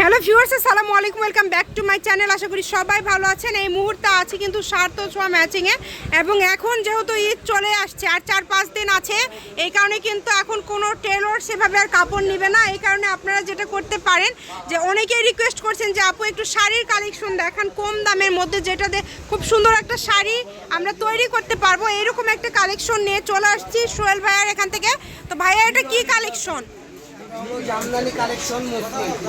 Hello viewers, আসসালামু আলাইকুম, welcome back to my channel. আশা করি সবাই ভালো আছেন। এই মুহূর্তে আছে কিন্তু সার্থ ছোঁয়া ম্যাচিংয়ে এবং এখন যেহেতু ঈদ চলে আসছে, আর চার পাঁচ দিন আছে, এই কারণে কিন্তু এখন কোনো টেলর সেভাবে আর কাপড় নেবে না। এই কারণে আপনারা যেটা করতে পারেন, যে অনেকেই রিকোয়েস্ট করছেন যে, আপু, একটু শাড়ির কালেকশন দেখান কম দামের মধ্যে, যেটা দিয়ে খুব সুন্দর একটা শাড়ি আমরা তৈরি করতে পারব। এরকম একটা কালেকশন নিয়ে চলে আসছি সোহেল ভাইয়ার এখান থেকে। তো ভাইয়া, এটা কি কালেকশন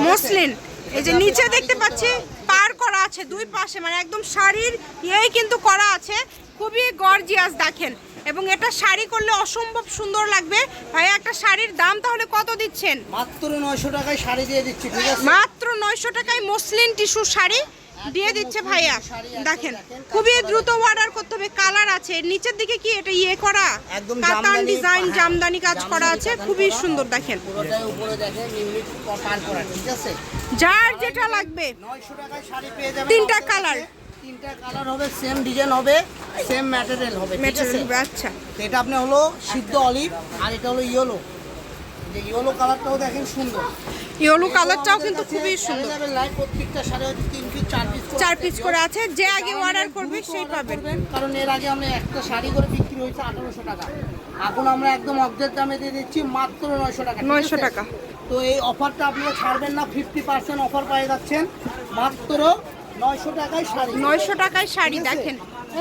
মসলিন। এই যে নিচে দেখতে পাচ্ছি পার করা আছে দুই পাশে মানে একদম শাড়ির ইয়েই কিন্তু করা আছে। খুবই গর্জিয়াস দেখেন। এবং এটা শাড়ি করলে অসম্ভব সুন্দর লাগবে। ভাইয়া একটা শাড়ির দাম তাহলে কত দিচ্ছেন? মাত্র নয়শো টাকায় শাড়ি দিয়ে দিচ্ছি ঠিক আছে? মাত্র নয়শো টাকায় মসলিন টিস্যু শাড়ি দিয়ে দিচ্ছে ভাইয়া। দেখেন খুবই দ্রুত অর্ডার আছে। এর নিচের দিকে কি এটা ইয়ে করা? একদম কাতান ডিজাইন হ্যাঁ, জামদানি কাজ করা আছে। খুবই সুন্দর দেখেন। যার যেটা লাগবে। নয়শো টাকায় শাড়ি পেয়ে যাবেন। তিনটা কালার। তিনটা কালার হবে সেম ডিজাইন হবে সেম ম্যাটেরিয়াল হবে আচ্ছা। এটা আপনি হলো সিদ্ধ অলিভ আর এটা হলো ইয়েলো যে ইয়েলো কালারটাও দেখেন সুন্দর। ইয়েলো কালারটাও কিন্তু খুবই সুন্দর। লাইট প্রত্যেকটা হচ্ছে তিন পিস চার পিস চার পিস করে আছে যে আগে অর্ডার করবে সেই পাবেন কারণ এর আগে আমরা একটা শাড়ি করে বিক্রি হয়েছে আঠারোশো টাকা। এখন আমরা একদম অর্ধেক দামে দিয়ে দিচ্ছি মাত্র নয়শো টাকা ঠিক 900 আছে? টাকা। তো এই অফারটা আপনারা ছাড়বেন না ফিফটি পার্সেন্ট অফার পেয়ে যাচ্ছেন মাত্র নয়শো টাকায় শাড়ি। নয়শো টাকায় শাড়ি দেখেন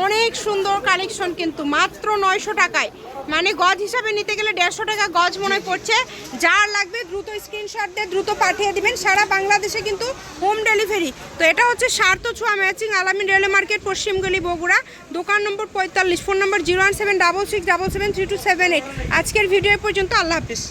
অনেক সুন্দর কালেকশন কিন্তু মাত্র নয়শো টাকায়। মানে গজ হিসাবে নিতে গেলে দেড়শো টাকা গজ মনে পড়ছে। যার লাগবে দ্রুত স্ক্রিনশট দিয়ে দ্রুত পাঠিয়ে দিবেন। সারা বাংলাদেশে কিন্তু হোম ডেলিভারি তো এটা হচ্ছে সার্থ ছোঁয়া ম্যাচিং আলামিন রেলওয়ে মার্কেট পশ্চিমগুলি বগুড়া। দোকান নম্বর পঁয়তাল্লিশ phone number zero one seven double six double seven three two seven eight আজকের ভিডিও পর্যন্ত আল্লাহ হাফিজ।